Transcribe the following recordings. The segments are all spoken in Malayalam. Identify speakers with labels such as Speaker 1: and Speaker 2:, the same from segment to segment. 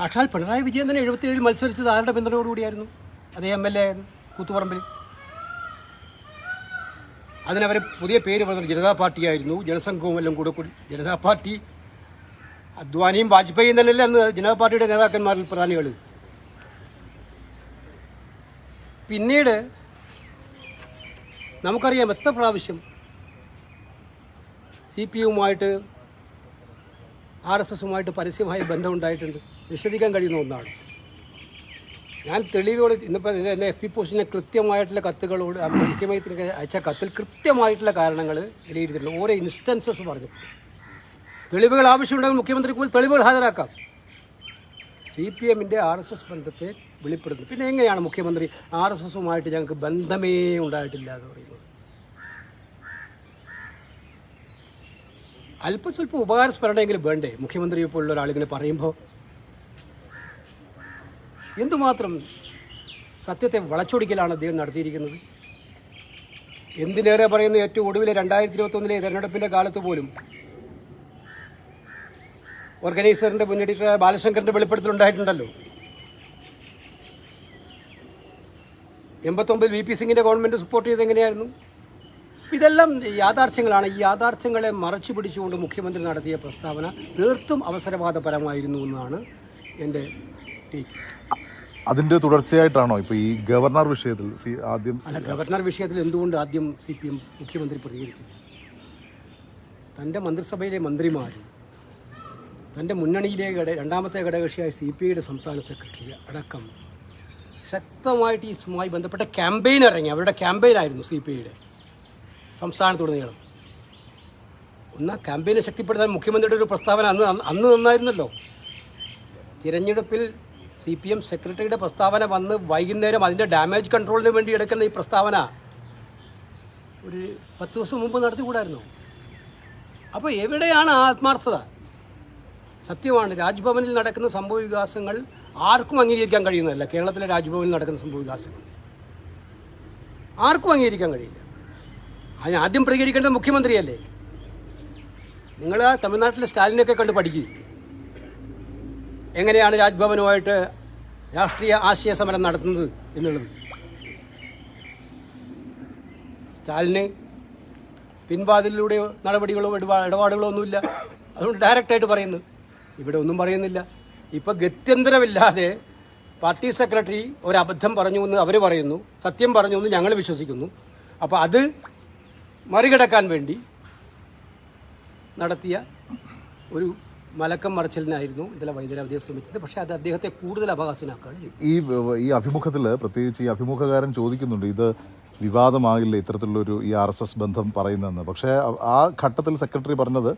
Speaker 1: സാക്ഷാൽ പിണറായി വിജയൻ തന്നെ എഴുപത്തിയേഴിൽ മത്സരിച്ചത് ആരുടെ പിന്തുണയോടുകൂടിയായിരുന്നു അതേ എം എൽ എ കൂത്തുപറമ്പിൽ. അതിനവർ പുതിയ പേര് പറഞ്ഞത് ജനതാ പാർട്ടിയായിരുന്നു ജനസംഘവും എല്ലാം കൂടെ കൂടി. ജനതാ പാർട്ടി അദ്വാനിയും വാജ്പേയിയും തന്നെയല്ലേ അന്ന് ജനതാ പാർട്ടിയുടെ നേതാക്കന്മാരിൽ പ്രധാനികൾ. പിന്നീട് നമുക്കറിയാം എത്ര പ്രാവശ്യം സി പി യുമായിട്ട് ആർ എസ് എസുമായിട്ട് പരസ്യമായ ബന്ധമുണ്ടായിട്ടുണ്ട്. നിഷേധിക്കാൻ കഴിയുന്ന ഒന്നാണ്. ഞാൻ തെളിവോട് ഇന്നിപ്പോൾ എന്റെ എഫ് പി പോസ്റ്റിനെ കൃത്യമായിട്ടുള്ള കത്തുകളോട് മുഖ്യമന്ത്രി അയച്ച കത്തിൽ കൃത്യമായിട്ടുള്ള കാരണങ്ങൾ വിലയിരുത്തിയിട്ടുണ്ട്. ഓരോ ഇൻസ്റ്റൻസസ് പറഞ്ഞിട്ടുണ്ട് തെളിവുകൾ ആവശ്യമുണ്ടെങ്കിൽ മുഖ്യമന്ത്രിക്ക് പോലും തെളിവുകൾ ഹാജരാക്കാം. സി പി എമ്മിന്റെ ആർ എസ് എസ് ബന്ധത്തെ വെളിപ്പെടുത്തുന്നു. പിന്നെ എങ്ങനെയാണ് മുഖ്യമന്ത്രി ആർ എസ് എസുമായിട്ട് ഞങ്ങൾക്ക് ബന്ധമേ ഉണ്ടായിട്ടില്ല എന്ന് പറയുന്നത്? അല്പസ്വല്പം ഉപകാരസ്മരണയെങ്കിലും വേണ്ടേ? മുഖ്യമന്ത്രിയെ പോലുള്ള ഒരാളിങ്ങനെ പറയുമ്പോൾ എന്തുമാത്രം സത്യത്തെ വളച്ചൊടിക്കലാണ് അദ്ദേഹം നടത്തിയിരിക്കുന്നത്? എന്തിനേറെ പറയുന്നു ഏറ്റവും ഒടുവിലെ രണ്ടായിരത്തി ഇരുപത്തൊന്നിലെ തെരഞ്ഞെടുപ്പിന്റെ കാലത്ത് പോലും ഓർഗനൈസറിന്റെ മുന്നേറ്റ ബാലശങ്കറിന്റെ വെളിപ്പെടുത്തലുണ്ടായിട്ടുണ്ടല്ലോ എൺപത്തൊമ്പത് വി പി സിംഗിന്റെ ഗവൺമെന്റ് സപ്പോർട്ട് ചെയ്ത് എങ്ങനെയായിരുന്നു? ഇതെല്ലാം യാഥാർത്ഥ്യങ്ങളാണ്. ഈ യാഥാർത്ഥ്യങ്ങളെ മറച്ചു പിടിച്ചുകൊണ്ട് മുഖ്യമന്ത്രി നടത്തിയ പ്രസ്താവന തീർത്തും അവസരവാദപരമായിരുന്നു എന്നാണ് എന്റെ
Speaker 2: അതിന്റെ തുടർച്ചയായിട്ടാണോ ഇപ്പൊ ഈ ഗവർണർ വിഷയത്തിൽ ആദ്യം
Speaker 1: ഗവർണർ വിഷയത്തിൽ എന്തുകൊണ്ട് ആദ്യം സി പി എം മുഖ്യമന്ത്രി പ്രതികരിച്ചില്ല? തന്റെ മന്ത്രിസഭയിലെ മന്ത്രിമാർ തന്റെ മുന്നണിയിലെ ഘട രണ്ടാമത്തെ ഘടകകക്ഷിയായ സി പി ഐയുടെ സംസ്ഥാന സെക്രട്ടറി അടക്കം ശക്തമായിട്ട് ഈ ഇസുമായി ബന്ധപ്പെട്ട ക്യാമ്പയിൻ ഇറങ്ങി. അവരുടെ ക്യാമ്പയിനായിരുന്നു സി പി ഐയുടെ സംസ്ഥാനത്തുടനീളം. ഒന്ന് ക്യാമ്പയിനെ ശക്തിപ്പെടുത്താൻ മുഖ്യമന്ത്രിയുടെ ഒരു പ്രസ്താവന അന്ന് അന്ന് നന്നായിരുന്നല്ലോ. തിരഞ്ഞെടുപ്പിൽ സി പി എം സെക്രട്ടറിയുടെ പ്രസ്താവന വന്ന് വൈകുന്നേരം അതിന്റെ ഡാമേജ് കൺട്രോളിന് വേണ്ടി എടുക്കുന്ന ഈ പ്രസ്താവന ഒരു പത്ത് ദിവസം മുമ്പ് നടത്തിക്കൂടായിരുന്നു? അപ്പോൾ എവിടെയാണ് ആത്മാർത്ഥത? സത്യമാണ് രാജ്ഭവനിൽ നടക്കുന്ന സംഭവ വികാസങ്ങൾ ആർക്കും അംഗീകരിക്കാൻ കഴിയുന്നതല്ല. കേരളത്തിലെ രാജ്ഭവനിൽ നടക്കുന്ന സംഭവ വികാസങ്ങൾ ആർക്കും അംഗീകരിക്കാൻ കഴിയില്ല. അതിന് ആദ്യം പ്രതികരിക്കേണ്ടത് മുഖ്യമന്ത്രിയല്ലേ? നിങ്ങൾ തമിഴ്നാട്ടിലെ സ്റ്റാലിനെയൊക്കെ കണ്ട് പഠിക്കുക എങ്ങനെയാണ് രാജ്ഭവനുമായിട്ട് രാഷ്ട്രീയ ആശയ സമരം നടത്തുന്നത് എന്നുള്ളത്? സ്റ്റാലിന് പിൻവാതിലൂടെ നടപടികളോ ഇടപാ- ഇടപാടുകളോ ഒന്നുമില്ല അതുകൊണ്ട് ഡയറക്റ്റായിട്ട് പറയുന്നു. ഇവിടെ ഒന്നും പറയുന്നില്ല. ഇപ്പം ഗത്യന്തരമില്ലാതെ പാർട്ടി സെക്രട്ടറി ഒരബദ്ധം പറഞ്ഞു എന്ന് അവർ പറയുന്നു. സത്യം പറഞ്ഞു എന്ന് ഞങ്ങൾ വിശ്വസിക്കുന്നു. അപ്പോൾ അത് മറികടക്കാൻ വേണ്ടി നടത്തിയ ഒരു മലക്കം മറച്ചിലിനായിരുന്നു ഇന്നലെ വൈദ്യുതി അദ്ദേഹം ശ്രമിച്ചത്. പക്ഷേ അത് അദ്ദേഹത്തെ കൂടുതൽ അപഹാസ്യനാക്കുകയാണ്
Speaker 2: ഈ ഈ അഭിമുഖത്തിൽ പ്രത്യേകിച്ച് ഈ അഭിമുഖകാരൻ ചോദിക്കുന്നുണ്ട് ഇത് വിവാദമാകില്ല ഇത്തരത്തിലുള്ളൊരു ഈ ആർ എസ് എസ് ബന്ധം പറയുന്നതെന്ന്? പക്ഷേ ആ- ഘട്ടത്തിൽ സെക്രട്ടറി പറഞ്ഞത്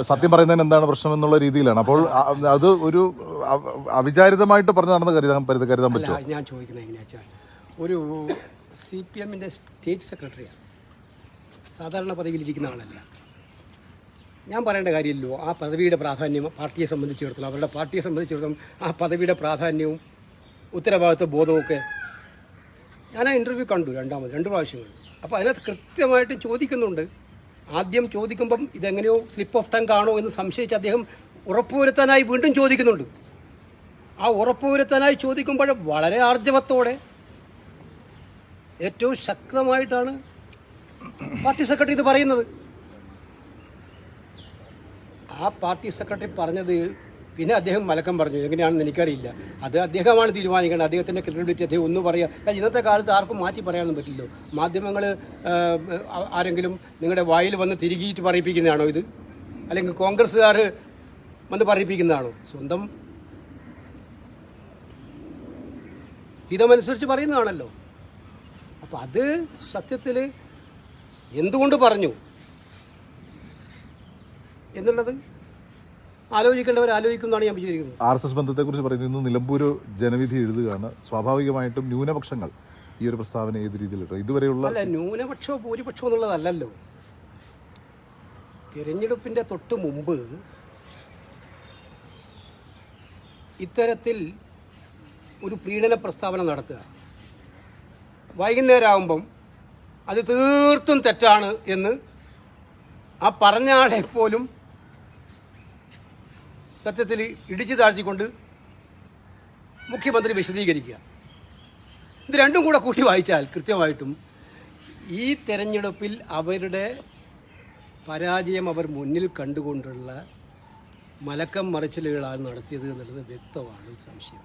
Speaker 2: സത്യം പറയുന്നതിന് എന്താണ് പ്രശ്നം എന്നുള്ള രീതിയിലാണ്. അപ്പോൾ അത് ഒരു അവിചാരിതമായിട്ട് പറഞ്ഞാണെന്ന് കരുതാൻ കരുതാൻ
Speaker 1: പറ്റും
Speaker 2: പറ്റുമോ?
Speaker 1: ഞാൻ ചോദിക്കുന്നത് എങ്ങനെയാ വെച്ചാൽ ഒരു സി പി എമ്മിന്റെ സ്റ്റേറ്റ് സെക്രട്ടറിയാണ്. സാധാരണ പദവിയിലിരിക്കുന്ന ആളല്ല. ഞാൻ പറയേണ്ട കാര്യമില്ലല്ലോ. ആ പദവിയുടെ പ്രാധാന്യം പാർട്ടിയെ സംബന്ധിച്ചിടത്തോളം അവരുടെ പാർട്ടിയെ സംബന്ധിച്ചിടത്തോളം ആ പദവിയുടെ പ്രാധാന്യവും ഉത്തരവാദിത്വ ബോധവുമൊക്കെ ഞാൻ ആ ഇന്റർവ്യൂ കണ്ടു രണ്ടാമത് രണ്ട് പ്രാവശ്യം കണ്ടു. അപ്പോൾ അതിനകത്ത് കൃത്യമായിട്ട് ചോദിക്കുന്നുണ്ട്. ആദ്യം ചോദിക്കുമ്പം ഇതെങ്ങനെയോ സ്ലിപ്പ് ഓഫ് ടങ് ആണോ എന്ന് സംശയിച്ച് അദ്ദേഹം ഉറപ്പുവരുത്താനായി വീണ്ടും ചോദിക്കുന്നുണ്ട്. ആ ഉറപ്പുവരുത്താനായി ചോദിക്കുമ്പോൾ വളരെ ആർജവത്തോടെ ഏറ്റവും ശക്തമായിട്ടാണ് പാർട്ടി സെക്രട്ടറി ഇത് പറയുന്നത്. ആ പാർട്ടി സെക്രട്ടറി പറഞ്ഞത് പിന്നെ അദ്ദേഹം മലക്കം പറഞ്ഞു. എങ്ങനെയാണെന്ന് എനിക്കറിയില്ല. അത് അദ്ദേഹമാണ് തീരുമാനിക്കേണ്ടത്. അദ്ദേഹത്തിന്റെ ക്രെഡിബിലിറ്റി അദ്ദേഹം ഒന്നും പറയുക കാരണം ഇന്നത്തെ കാലത്ത് ആർക്കും മാറ്റി പറയാനൊന്നും പറ്റില്ലല്ലോ. മാധ്യമങ്ങൾ ആരെങ്കിലും നിങ്ങളുടെ വായിൽ വന്ന് തിരികിയിട്ട് പറയിപ്പിക്കുന്നതാണോ ഇത്? അല്ലെങ്കിൽ കോൺഗ്രസ്സുകാർ വന്ന് പറയിപ്പിക്കുന്നതാണോ? സ്വന്തം ഹിതമനുസരിച്ച് പറയുന്നതാണല്ലോ. അപ്പം അത് സത്യത്തിൽ എന്തുകൊണ്ട് പറഞ്ഞു? എന്നുള്ളത് ആലോചിക്കേണ്ടവർ ആലോചിക്കുന്നതാണ് ഞാൻ വിചാരിക്കുന്നത്.
Speaker 2: ആർ എസ് എസ് ബന്ധത്തെക്കുറിച്ച് പറയുന്നത് ഇന്ന് നിലമ്പൂർ ജനവിധി എഴുതുകയാണ്. സ്വാഭാവികമായിട്ടും ന്യൂനപക്ഷങ്ങൾ ഈ ഒരു പ്രസ്താവന ഏത് രീതിയിലിട്ടു ഇതുവരെയുള്ള
Speaker 1: അല്ല ന്യൂനപക്ഷമോ ഭൂരിപക്ഷമോ എന്നുള്ളതല്ലല്ലോ. തിരഞ്ഞെടുപ്പിന്റെ തൊട്ട് മുമ്പ് ഇത്തരത്തിൽ ഒരു പ്രീണന പ്രസ്താവന നടത്തുക. വൈകുന്നേരം ആകുമ്പം അത് തീർത്തും തെറ്റാണ് എന്ന് ആ പറഞ്ഞ ആളെ പോലും സത്യത്തിൽ ഇടിച്ചു താഴ്ത്തിക്കൊണ്ട് മുഖ്യമന്ത്രി വിശദീകരിക്കുക. ഇത് രണ്ടും കൂടെ കൂട്ടി വായിച്ചാൽ കൃത്യമായിട്ടും ഈ തെരഞ്ഞെടുപ്പിൽ അവരുടെ പരാജയം അവർ മുന്നിൽ കണ്ടുകൊണ്ടുള്ള മലക്കം മറിച്ചിലുകളാണ് നടത്തിയത് എന്നുള്ളത് വ്യക്തമാണ് സംശയം.